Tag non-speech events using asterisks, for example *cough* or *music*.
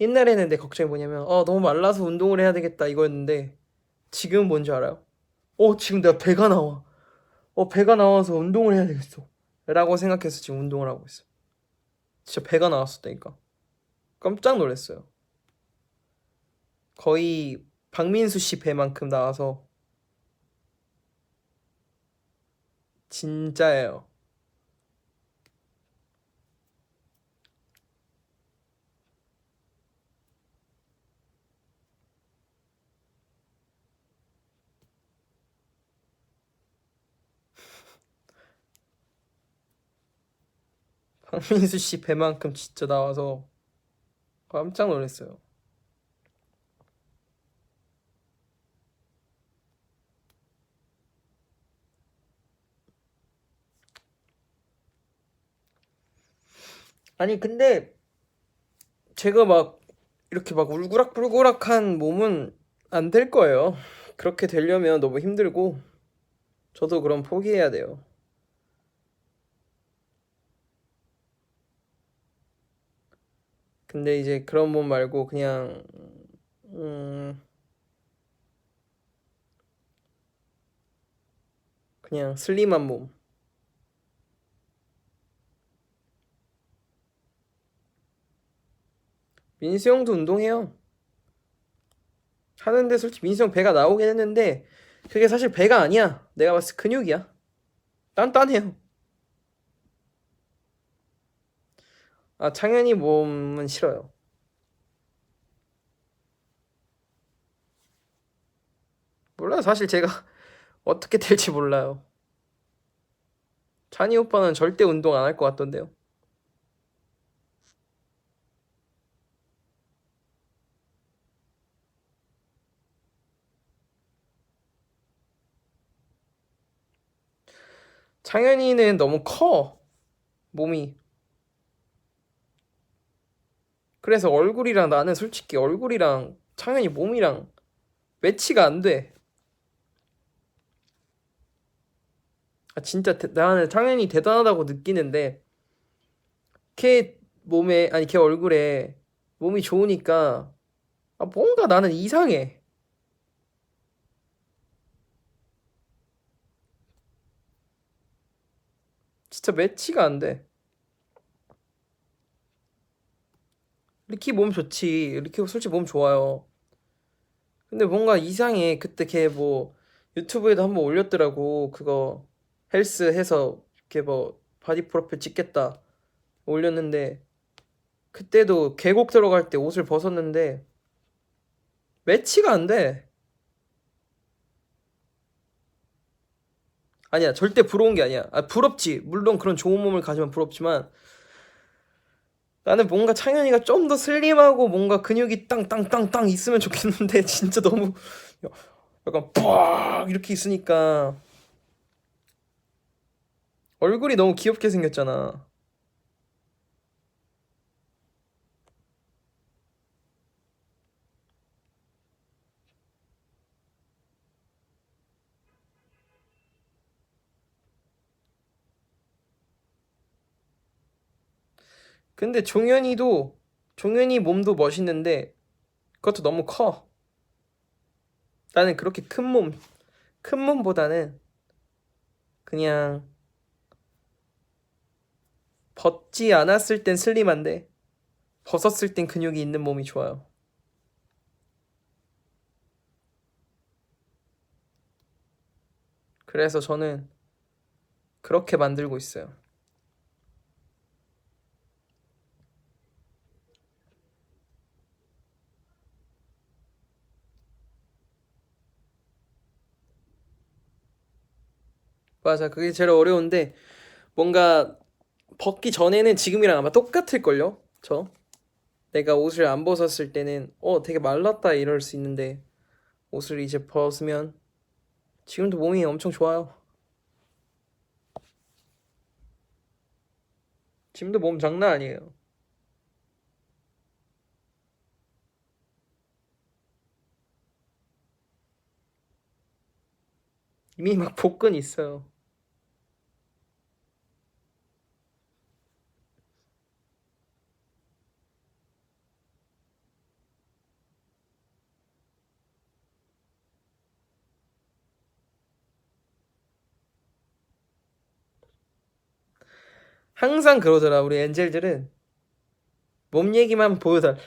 옛날에는 내 걱정이 뭐냐면 어 너무 말라서 운동을 해야 되겠다 이거였는데 지금은 뭔지 알아요? 어 지금 내가 배가 나와. 어 배가 나와서 운동을 해야 되겠어. 라고 생각해서 지금 운동을 하고 있어. 진짜 배가 나왔었다니까. 깜짝 놀랐어요. 거의 박민수 씨 배만큼 나와서 진짜예요 박민수 씨 배만큼 진짜 나와서 깜짝 놀랐어요. 아니 근데 제가 막 이렇게 막 울그락불그락한 몸은 안 될 거예요. 그렇게 되려면 너무 힘들고 저도 그럼 포기해야 돼요. 근데 이제 그런 몸 말고 그냥 음 그냥 슬림한 몸. 민수 형도 운동해요. 하는데 솔직히 민수 형 배가 나오긴 했는데 그게 사실 배가 아니야. 내가 봤을 때 근육이야. 단단해요. 아, 창현이 몸은 싫어요. 몰라요. 사실 제가 *laughs* 어떻게 될지 몰라요. 찬이 오빠는 절대 운동 안 할 것 같던데요. 창현이는 너무 커. 몸이. 그래서 얼굴이랑 나는 솔직히 얼굴이랑 창현이 몸이랑 매치가 안 돼. 아, 진짜 대- 나는 창현이 대단하다고 느끼는데 걔 몸에 아니 걔 얼굴에 몸이 좋으니까 아, 뭔가 나는 이상해. 진짜 매치가 안 돼. 리키 몸 좋지. 리키 솔직히 몸 좋아요. 근데 뭔가 이상해. 그때 걔 뭐 유튜브에도 한번 올렸더라고. 그거 헬스 해서 이렇게 뭐 바디 프로필 찍겠다 올렸는데 그때도 계곡 들어갈 때 옷을 벗었는데 매치가 안 돼. 아니야, 절대 부러운 게 아니야. 아, 부럽지. 물론 그런 좋은 몸을 가지면 부럽지만 나는 뭔가 창현이가 좀 더 슬림하고 뭔가 근육이 땅땅땅땅 있으면 좋겠는데 *laughs* 진짜 너무 약간 빡 이렇게 있으니까 얼굴이 너무 귀엽게 생겼잖아. 근데 종현이도 종현이 몸도 멋있는데 그것도 너무 커. 나는 그렇게 큰 몸, 큰 몸보다는 그냥 벗지 않았을 땐 슬림한데 벗었을 땐 근육이 있는 몸이 좋아요. 그래서 저는 그렇게 만들고 있어요. 맞아. 그게 제일 어려운데 뭔가 벗기 전에는 지금이랑 아마 똑같을걸요? 저. 내가 옷을 안 벗었을 때는 어, 되게 말랐다 이럴 수 있는데 옷을 이제 벗으면 지금도 몸이 엄청 좋아요. 지금도 몸 장난 아니에요. 이미 막 복근 있어요. 항상 그러더라. 우리 엔젤들은 몸 얘기만 보여달래